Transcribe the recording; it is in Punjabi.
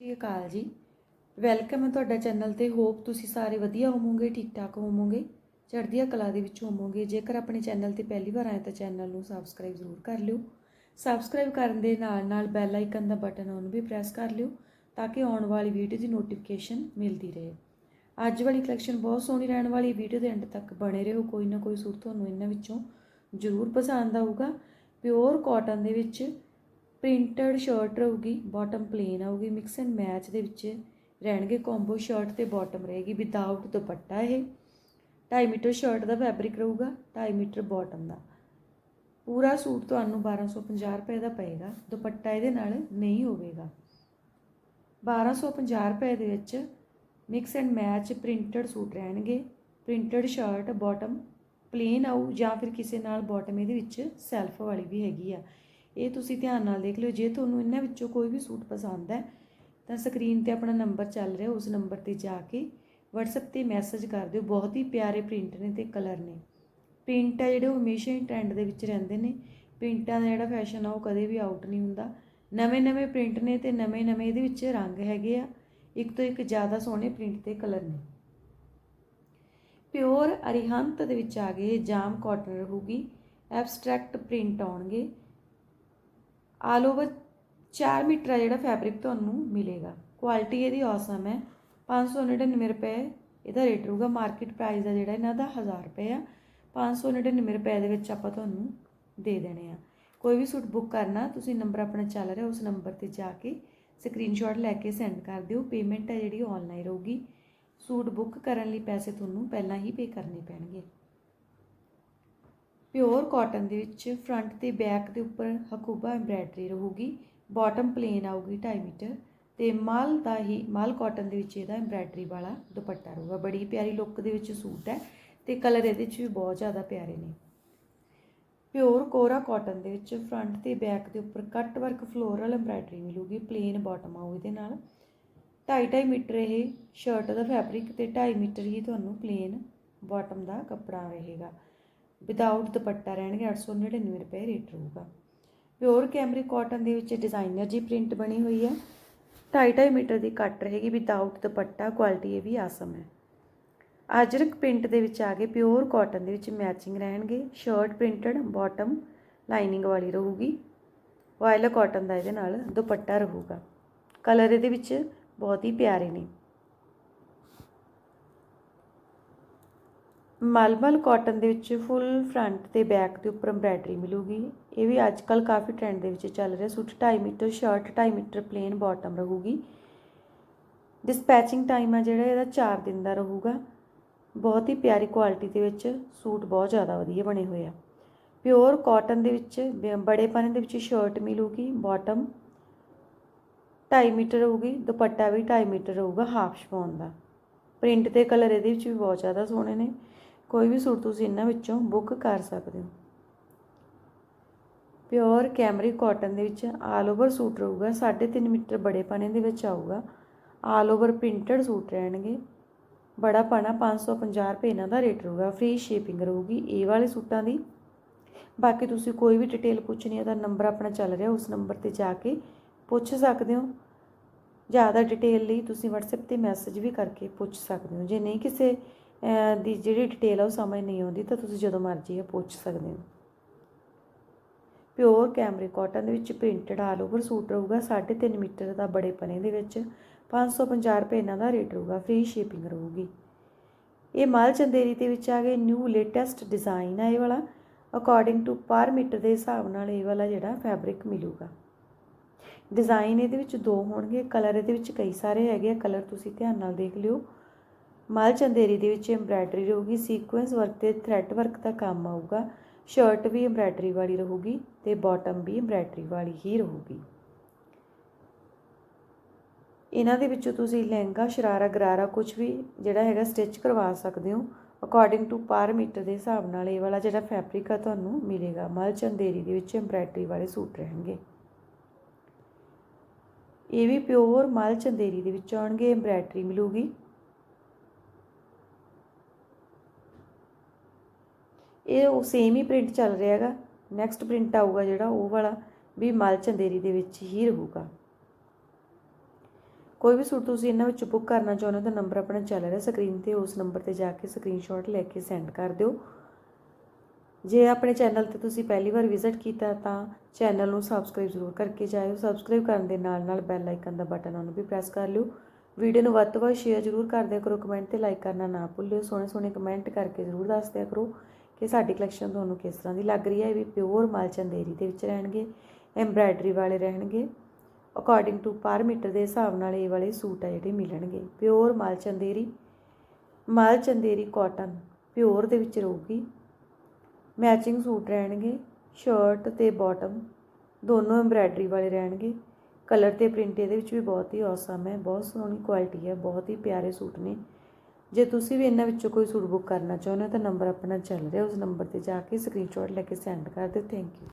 ਸ੍ਰੀ ਅਕਾਲ ਜੀ। ਵੈਲਕਮ ਹੈ ਤੁਹਾਡਾ ਚੈਨਲ ਤੇ। ਹੋਪ ਤੁਸੀਂ ਸਾਰੇ ਵਧੀਆ ਹੋਵੋਗੇ ਠੀਕ ਠਾਕ ਹੋਵੋਗੇ, ਚੜ੍ਹਦੀਆਂ ਕਲਾ ਦੇ ਵਿੱਚ ਹੋਵੋਗੇ। ਜੇਕਰ ਆਪਣੇ ਚੈਨਲ ਤੇ ਪਹਿਲੀ ਵਾਰ ਆਏ ਤਾਂ ਚੈਨਲ ਨੂੰ ਸਬਸਕ੍ਰਾਈਬ ਜ਼ਰੂਰ ਕਰ ਲਿਓ। ਸਬਸਕ੍ਰਾਈਬ ਕਰਨ ਦੇ ਨਾਲ ਨਾਲ ਬੈਲ ਆਈਕਨ ਦਾ ਬਟਨ ਉਹਨੂੰ ਵੀ ਪ੍ਰੈਸ ਕਰ ਲਿਓ, ਤਾਂ ਕਿ ਆਉਣ ਵਾਲੀ ਵੀਡੀਓ ਦੀ ਨੋਟੀਫਿਕੇਸ਼ਨ ਮਿਲਦੀ ਰਹੇ। ਅੱਜ ਵਾਲੀ ਕਲੈਕਸ਼ਨ ਬਹੁਤ ਸੋਹਣੀ ਰਹਿਣ ਵਾਲੀ ਵੀਡੀਓ ਦੇ ਐਂਡ ਤੱਕ ਬਣੇ ਰਹੋ। ਕੋਈ ਨਾ ਕੋਈ ਸੂਟ ਤੁਹਾਨੂੰ ਇਹਨਾਂ ਵਿੱਚੋਂ ਜ਼ਰੂਰ ਪਸੰਦ ਆਊਗਾ। ਪਿਓਰ ਕਾਟਨ ਦੇ ਵਿੱਚ ਪ੍ਰਿੰਟਡ ਸ਼ਰਟ ਰਹੂਗੀ ਬਾਟਮ ਪਲੇਨ ਆਊਗੀ ਮਿਕਸ ਐਂਡ ਮੈਚ ਦੇ ਵਿੱਚ ਰਹਿਣਗੇ ਕੰਬੋ ਸ਼ਰਟ ਤੇ ਬਾਟਮ ਰਹੇਗੀ ਵਿਦਆਊਟ ਦੁਪੱਟਾ ਇਹ। 2.5 ਮੀਟਰ ਸ਼ਰਟ ਦਾ ਫੈਬਰਿਕ ਰਹੂਗਾ 2.5 ਮੀਟਰ ਬਾਟਮ ਦਾ। ਪੂਰਾ ਸੂਟ ਤੁਹਾਨੂੰ 1250 ਰੁਪਏ ਦਾ ਪਏਗਾ, ਦੁਪੱਟਾ ਇਹਦੇ ਨਾਲ ਨਹੀਂ ਹੋਵੇਗਾ। 1250 ਰੁਪਏ ਦੇ ਵਿੱਚ mix and match printed suit ਰਹਿਣਗੇ ਪ੍ਰਿੰਟਡ ਸ਼ਰਟ ਬਾਟਮ ਪਲੇਨ ਆਊ ਜਾਂ ਫਿਰ ਕਿਸੇ ਨਾਲ ਬਾਟਮ ਇਹਦੇ ਵਿੱਚ ਸੈਲਫ ਵਾਲੀ ਵੀ ਹੈਗੀ ਆ। ਇਹ ਤੁਸੀਂ ਧਿਆਨ ਨਾਲ ਦੇਖ ਲਿਓ, ਜੇ ਤੁਹਾਨੂੰ ਇਹਨਾਂ ਵਿੱਚੋਂ ਕੋਈ ਵੀ ਸੂਟ ਪਸੰਦ ਹੈ, ਤਾਂ ਸਕਰੀਨ ਤੇ ਆਪਣਾ ਨੰਬਰ ਚੱਲ ਰਿਹਾ, ਉਸ ਨੰਬਰ ਤੇ ਜਾ ਕੇ WhatsApp ਤੇ ਮੈਸੇਜ ਕਰ ਦਿਓ। ਬਹੁਤ ਹੀ ਪਿਆਰੇ ਪ੍ਰਿੰਟ ਨੇ ਤੇ ਕਲਰ ਨੇ। ਪ੍ਰਿੰਟ ਆ ਜਿਹੜੇ ਉਹ ਹਮੇਸ਼ਾ ਹੀ ਟ੍ਰੈਂਡ ਦੇ ਵਿੱਚ ਰਹਿੰਦੇ ਨੇ। ਪ੍ਰਿੰਟਾਂ ਦਾ ਜਿਹੜਾ ਫੈਸ਼ਨ ਆ, ਉਹ ਕਦੇ ਵੀ ਆਊਟ ਨਹੀਂ ਹੁੰਦਾ। ਨਵੇਂ-ਨਵੇਂ ਪ੍ਰਿੰਟ ਨੇ ਤੇ ਨਵੇਂ-ਨਵੇਂ ਇਹਦੇ ਵਿੱਚ ਰੰਗ ਹੈਗੇ ਆ। ਇੱਕ ਤੋਂ ਇੱਕ ਜ਼ਿਆਦਾ ਸੋਹਣੇ ਪ੍ਰਿੰਟ ਤੇ ਕਲਰ ਨੇ। ਪਿਓਰ ਅਰੀਹੰਤ ਦੇ ਵਿੱਚ ਆ ਗਏ, ਜਾਮ ਕਾਟਨ ਰਹੂਗੀ। ਐਬਸਟ੍ਰੈਕਟ ਪ੍ਰਿੰਟ ਆਉਣਗੇ। ਆਲ ਓਵਰ 4 ਮੀਟਰ ਆ ਜਿਹੜਾ ਫੈਬਰਿਕ ਤੁਹਾਨੂੰ ਮਿਲੇਗਾ। ਕੁਆਲਿਟੀ ਇਹਦੀ ਔਸਮ ਹੈ। 599 ਰੁਪਏ ਇਹਦਾ ਰੇਟ ਰਹੂਗਾ। ਮਾਰਕੀਟ ਪ੍ਰਾਈਸ ਆ ਜਿਹੜਾ ਇਹਨਾਂ ਦਾ 1000 ਰੁਪਏ ਆ। 599 ਰੁਪਏ ਦੇ ਵਿੱਚ ਆਪਾਂ ਤੁਹਾਨੂੰ ਦੇ ਦੇਣੇ ਆ। ਕੋਈ ਵੀ ਸੂਟ ਬੁੱਕ ਕਰਨਾ, ਤੁਸੀਂ ਨੰਬਰ ਆਪਣਾ ਚੱਲ ਰਿਹਾ, ਉਸ ਨੰਬਰ ਤੇ ਜਾ ਕੇ ਸਕਰੀਨਸ਼ਾਟ ਲੈ ਕੇ ਸੈਂਡ ਕਰ ਦਿਓ। ਪੇਮੈਂਟ ਹੈ ਜਿਹੜੀ ਆਨਲਾਈਨ ਰਹੂਗੀ। ਸੂਟ ਬੁੱਕ ਕਰਨ ਲਈ ਪੈਸੇ ਤੁਹਾਨੂੰ ਪਹਿਲਾਂ ਹੀ ਪੇ ਕਰਨੇ ਪੈਣਗੇ। ਪਿਓਰ ਕਾਟਨ ਦੇ ਵਿੱਚ ਫਰੰਟ ਤੇ ਬੈਕ ਦੇ ਉੱਪਰ ਹਕੂਬਾ ਐਮਬ੍ਰਾਇਡਰੀ ਰਹੂਗੀ, ਬਾਟਮ ਪਲੇਨ ਆਊਗੀ 2.5 ਮੀਟਰ ਤੇ ਮਾਲ ਦਾ ਹੀ, ਮਾਲ ਕਾਟਨ ਦੇ ਵਿੱਚ ਇਹਦਾ ਐਮਬ੍ਰਾਇਡਰੀ ਵਾਲਾ ਦੁਪੱਟਾ ਰਹੂਗਾ। ਬੜੀ ਪਿਆਰੀ ਲੁੱਕ ਦੇ ਵਿੱਚ ਸੂਟ ਹੈ ਤੇ ਕਲਰ ਇਹਦੇ ਵਿੱਚ ਵੀ ਬਹੁਤ ਜ਼ਿਆਦਾ ਪਿਆਰੇ ਨੇ। ਪਿਓਰ ਕੋਰਾ ਕਾਟਨ ਦੇ ਵਿੱਚ ਫਰੰਟ ਤੇ ਬੈਕ ਦੇ ਉੱਪਰ ਕੱਟ ਵਰਕ ਫਲੋਰਲ ਐਮਬ੍ਰਾਇਡਰੀ ਮਿਲੂਗੀ, ਪਲੇਨ ਬਾਟਮ ਆਊ ਇਹਦੇ ਨਾਲ। 2.5 ਮੀਟਰ ਇਹ ਸ਼ਰਟ ਦਾ ਫੈਬਰਿਕ ਤੇ 2.5 ਮੀਟਰ ਹੀ ਤੁਹਾਨੂੰ ਪਲੇਨ ਬਾਟਮ ਦਾ ਕੱਪੜਾ ਰਹੇਗਾ। ਵਿਦਆਊਟ ਦੁਪੱਟਾ ਰਹਿਣਗੇ 899 ਰੁਪਏ ਰੇਟ ਰਹੂਗਾ। ਪਿਓਰ ਕੈਮਰਿਕ ਕਾਟਨ ਦੇ ਵਿੱਚ ਡਿਜ਼ਾਈਨਰ ਜੀ ਪ੍ਰਿੰਟ ਬਣੀ ਹੋਈ ਹੈ। 2.5 ਮੀਟਰ ਦੀ ਕੱਟ ਰਹੇਗੀ ਵਿਦਆਊਟ ਦੁਪੱਟਾ ਕੁਆਲਿਟੀ ਇਹ ਵੀ ਆਸਮ ਹੈ। ਅਜਰਕ ਪ੍ਰਿੰਟ ਦੇ ਵਿੱਚ ਆ ਗਏ ਪਿਓਰ ਕਾਟਨ ਦੇ ਵਿੱਚ ਮੈਚਿੰਗ ਰਹਿਣਗੇ। ਸ਼ਰਟ ਪ੍ਰਿੰਟਡ ਬਾਟਮ ਲਾਈਨਿੰਗ ਵਾਲੀ ਰਹੂਗੀ। ਵਾਇਲ ਕਾਟਨ ਦਾ ਇਹਦੇ ਨਾਲ ਦੁਪੱਟਾ ਰਹੂਗਾ। ਕਲਰ ਇਹਦੇ ਵਿੱਚ ਬਹੁਤ ਹੀ ਪਿਆਰੇ ਨੇ। ਮਲਮਲ ਕਾਟਨ ਦੇ ਵਿੱਚ ਫੁੱਲ ਫਰੰਟ ਤੇ ਬੈਕ ਦੇ ਉੱਪਰ ਐਮਬ੍ਰਾਇਡਰੀ ਮਿਲੂਗੀ। ਇਹ ਵੀ ਅੱਜ ਕੱਲ ਕਾਫੀ ਟ੍ਰੈਂਡ ਦੇ ਵਿੱਚ ਚੱਲ ਰਿਹਾ। Suit 2.5 metre shirt 2.5 metre plain bottom ਰਹੂਗੀ। ਡਿਸਪੈਚਿੰਗ ਟਾਈਮ ਆ ਜਿਹੜਾ, ਇਹਦਾ 4 ਦਿਨ ਦਾ ਰਹੂਗਾ। ਬਹੁਤ ਹੀ ਪਿਆਰੀ ਕੁਆਲਿਟੀ ਦੇ ਵਿੱਚ ਸੂਟ ਬਹੁਤ ਜ਼ਿਆਦਾ ਵਧੀਆ ਬਣੇ ਹੋਏ ਆ। ਪਿਓਰ ਕਾਟਨ ਦੇ ਵਿੱਚ ਬੜੇ ਪਨੇ ਦੇ ਵਿੱਚ ਸ਼ਰਟ ਮਿਲੂਗੀ ਬਾਟਮ 2.5 ਮੀਟਰ ਹੋਊਗੀ ਦੁਪੱਟਾ ਵੀ 2.5 ਮੀਟਰ ਰਹੂਗਾ ਹਾਫ ਸ਼ਪੌਨ ਦਾ। ਪ੍ਰਿੰਟ ਤੇ ਕਲਰ ਇਹਦੇ ਵਿੱਚ ਵੀ ਬਹੁਤ ਜ਼ਿਆਦਾ ਸੋਹਣੇ ਨੇ। ਕੋਈ ਵੀ ਸੂਟ ਤੁਸੀਂ ਇਹਨਾਂ ਵਿੱਚੋਂ ਬੁੱਕ ਕਰ ਸਕਦੇ ਹੋ। ਪਿਓਰ ਕੈਮਰਿਕ ਕਾਟਨ ਦੇ ਵਿੱਚ ਆਲ ਓਵਰ ਸੂਟ ਰਹੂਗਾ 3.5 ਮੀਟਰ ਬੜੇ ਪਾਣੇ ਦੇ ਵਿੱਚ ਆਊਗਾ। ਆਲ ਓਵਰ ਪ੍ਰਿੰਟਡ ਸੂਟ ਰਹਿਣਗੇ। ਬੜਾ ਪਾਣਾ 550 ਰੁਪਏ ਇਹਨਾਂ ਦਾ ਰੇਟ ਰਹੂਗਾ। ਫ੍ਰੀ ਸ਼ਿਪਿੰਗ ਰਹੂਗੀ ਇਹ ਵਾਲੇ ਸੂਟਾਂ ਦੀ। ਬਾਕੀ ਤੁਸੀਂ ਕੋਈ ਵੀ ਡਿਟੇਲ ਪੁੱਛਣੀ ਹੈ ਤਾਂ ਨੰਬਰ ਆਪਣਾ ਚੱਲ ਰਿਹਾ, ਉਸ ਨੰਬਰ ਤੇ ਜਾ ਕੇ ਪੁੱਛ ਸਕਦੇ ਹੋ। ਜ਼ਿਆਦਾ ਡਿਟੇਲ ਲਈ ਤੁਸੀਂ WhatsApp ਤੇ ਮੈਸੇਜ ਵੀ ਕਰਕੇ ਪੁੱਛ ਸਕਦੇ ਹੋ। ਜੇ ਨਹੀਂ ਕਿਸੇ ਦੀ ਜਿਹੜੀ ਡਿਟੇਲ ਆ ਉਹ ਸਮਝ ਨਹੀਂ ਆਉਂਦੀ, ਤਾਂ ਤੁਸੀਂ ਜਦੋਂ ਮਰਜ਼ੀ ਆ ਪੁੱਛ ਸਕਦੇ ਹੋ। ਪਿਓਰ ਕੈਮਰੇ ਕਾਟਨ ਦੇ ਵਿੱਚ ਪ੍ਰਿੰਟਡ ਆਲ ਓਵਰ ਸੂਟ ਰਹੂਗਾ 3.5 ਮੀਟਰ ਦਾ ਬੜੇ ਪਨੇ ਦੇ ਵਿੱਚ 550 ਰੁਪਏ ਇਹਨਾਂ ਦਾ ਰੇਟ ਰਹੂਗਾ ਫ੍ਰੀ ਸ਼ਿਪਿੰਗ ਰਹੂਗੀ। ਇਹ ਮਾਲ ਚੰਦੇਰੀ ਦੇ ਵਿੱਚ ਆ ਗਏ ਨਿਊ ਲੇਟੈਸਟ ਡਿਜ਼ਾਈਨ ਆ ਇਹ ਵਾਲਾ ਅਕੋਰਡਿੰਗ ਟੂ ਪਰ ਮੀਟਰ ਦੇ ਹਿਸਾਬ ਨਾਲ ਇਹ ਵਾਲਾ ਜਿਹੜਾ ਫੈਬਰਿਕ ਮਿਲੂਗਾ। ਡਿਜ਼ਾਈਨ ਇਹਦੇ ਵਿੱਚ ਦੋ ਹੋਣਗੇ ਕਲਰ ਇਹਦੇ ਵਿੱਚ ਕਈ ਸਾਰੇ ਹੈਗੇ ਆ ਕਲਰ ਤੁਸੀਂ ਧਿਆਨ ਨਾਲ ਦੇਖ ਲਿਓ। ਮਾਲ ਚੰਦੇਰੀ ਦੇ ਵਿੱਚ ਐਮਬ੍ਰਾਇਡਰੀ ਰਹੂਗੀ ਸੀਕੁਐਂਸ ਵਰਕ ਤੇ ਥ੍ਰੈਡ ਵਰਕ ਦਾ ਕੰਮ ਆਊਗਾ ਸ਼ਰਟ ਵੀ ਐਮਬ੍ਰਾਇਡਰੀ ਵਾਲੀ ਰਹੂਗੀ ਤੇ ਬਾਟਮ ਵੀ ਐਮਬ੍ਰਾਇਡਰੀ ਵਾਲੀ ਹੀ ਰਹੂਗੀ। ਇਹਨਾਂ ਦੇ ਵਿੱਚੋਂ ਤੁਸੀਂ ਲਹਿੰਗਾ, ਸ਼ਰਾਰਾ, ਗਰਾਰਾ ਕੁਝ ਵੀ ਜਿਹੜਾ ਹੈਗਾ ਸਟਿਚ ਕਰਵਾ ਸਕਦੇ ਹੋ। ਅਕੋਰਡਿੰਗ ਟੂ ਪਰ ਮੀਟਰ ਦੇ ਹਿਸਾਬ ਨਾਲ ਇਹ ਵਾਲਾ ਜਿਹੜਾ ਫੈਬਰਿਕ ਆ ਤੁਹਾਨੂੰ ਮਿਲੇਗਾ। ਮਲ ਚੰਦੇਰੀ ਦੇ ਵਿੱਚ ਐਮਬ੍ਰਾਇਡਰੀ ਵਾਲੇ ਸੂਟ ਰਹਿਣਗੇ। ਇਹ ਵੀ ਪਿਓਰ ਮਲ ਚੰਦੇਰੀ ਦੇ ਵਿੱਚ ਆਉਣਗੇ ਐਮਬ੍ਰਾਇਡਰੀ ਮਿਲੂਗੀ। ਇਹ ਉਹ ਸੇਮ ਹੀ ਪ੍ਰਿੰਟ ਚੱਲ ਰਿਹਾ ਹੈਗਾ। ਨੈਕਸਟ ਪ੍ਰਿੰਟ ਆਊਗਾ ਜਿਹੜਾ ਉਹ ਵਾਲਾ, ਵੀ ਮਲ ਚੰਦੇਰੀ ਦੇ ਵਿੱਚ ਹੀ ਰਹੂਗਾ। ਕੋਈ ਵੀ ਸੂਟ ਤੁਸੀਂ ਇਹਨਾਂ ਵਿੱਚੋਂ ਬੁੱਕ ਕਰਨਾ ਚਾਹੁੰਦੇ ਹੋ ਤਾਂ ਨੰਬਰ ਆਪਣਾ ਚੱਲ ਰਿਹਾ ਸਕਰੀਨ ਤੇ, ਉਸ ਨੰਬਰ ਤੇ ਜਾ ਕੇ ਸਕਰੀਨਸ਼ਾਟ ਲੈ ਕੇ ਸੈਂਡ ਕਰ ਦਿਓ। ਜੇ ਆਪਣੇ ਚੈਨਲ ਤੇ ਤੁਸੀਂ ਪਹਿਲੀ ਵਾਰ ਵਿਜ਼ਿਟ ਕੀਤਾ ਤਾਂ ਚੈਨਲ ਨੂੰ ਸਬਸਕ੍ਰਾਈਬ ਜ਼ਰੂਰ ਕਰਕੇ ਜਾਇਓ। ਸਬਸਕ੍ਰਾਈਬ ਕਰਨ ਦੇ ਨਾਲ ਨਾਲ ਬੈਲ ਆਈਕਨ ਦਾ ਬਟਨ ਉਹਨੂੰ ਵੀ ਪ੍ਰੈਸ ਕਰ ਲਿਓ। ਵੀਡੀਓ ਨੂੰ ਵੱਧ ਤੋਂ ਵੱਧ ਸ਼ੇਅਰ ਜ਼ਰੂਰ ਕਰ ਦਿਆ ਕਰੋ। ਕਮੈਂਟ ਤੇ ਲਾਈਕ ਕਰਨਾ ਨਾ ਭੁੱਲਿਓ। ਸੋਹਣੇ ਸੋਹਣੇ ਕਮੈਂਟ ਕਰਕੇ ਜ਼ਰੂਰ ਦੱਸ ਦਿਆ ਕਰੋ। ਕਿ ਸਾਡੀ ਕਲੈਕਸ਼ਨ ਤੁਹਾਨੂੰ ਕਿਸ ਤਰ੍ਹਾਂ ਦੀ ਲੱਗ ਰਹੀ ਹੈ? ਇਹ ਵੀ ਪਿਓਰ ਮਾਲ ਚੰਦੇਰੀ ਦੇ ਵਿੱਚ ਰਹਿਣਗੇ ਐਮਬਰਾਇਡਰੀ ਵਾਲੇ ਰਹਿਣਗੇ। ਅਕੋਰਡਿੰਗ ਟੂ ਪਰ ਮੀਟਰ ਦੇ ਹਿਸਾਬ ਨਾਲ ਇਹ ਵਾਲੇ ਸੂਟ ਆ ਜਿਹੜੇ ਮਿਲਣਗੇ। ਪਿਓਰ ਮਾਲ ਚੰਦੇਰੀ ਮਾਲ ਚੰਦੇਰੀ ਕਾਟਨ ਪਿਓਰ ਦੇ ਵਿੱਚ ਰਹੂਗੀ। ਮੈਚਿੰਗ ਸੂਟ ਰਹਿਣਗੇ ਸ਼ਰਟ ਤੇ ਬਾਟਮ ਦੋਨੋਂ ਐਮਬਰਾਇਡਰੀ ਵਾਲੇ ਰਹਿਣਗੇ। ਕਲਰ ਤੇ ਪ੍ਰਿੰਟ ਇਹਦੇ ਵਿੱਚ ਵੀ ਬਹੁਤ ਹੀ ਔਸਮ ਹੈ, ਬਹੁਤ ਸੋਹਣੀ ਕੁਆਲਿਟੀ ਹੈ, ਬਹੁਤ ਹੀ ਪਿਆਰੇ ਸੂਟ ਨੇ। ਜੇ ਤੁਸੀਂ ਵੀ ਇਹਨਾਂ ਵਿੱਚੋਂ ਕੋਈ ਸੂਟ ਬੁੱਕ ਕਰਨਾ ਚਾਹੁੰਦੇ ਹੋ ਤਾਂ ਨੰਬਰ ਆਪਣਾ ਚੱਲ ਰਿਹਾ, ਉਸ ਨੰਬਰ ਤੇ ਜਾ ਕੇ ਸਕਰੀਨਸ਼ਾਟ ਲੈ ਕੇ ਸੈਂਡ ਕਰ ਦਿਓ ਥੈਂਕ ਯੂ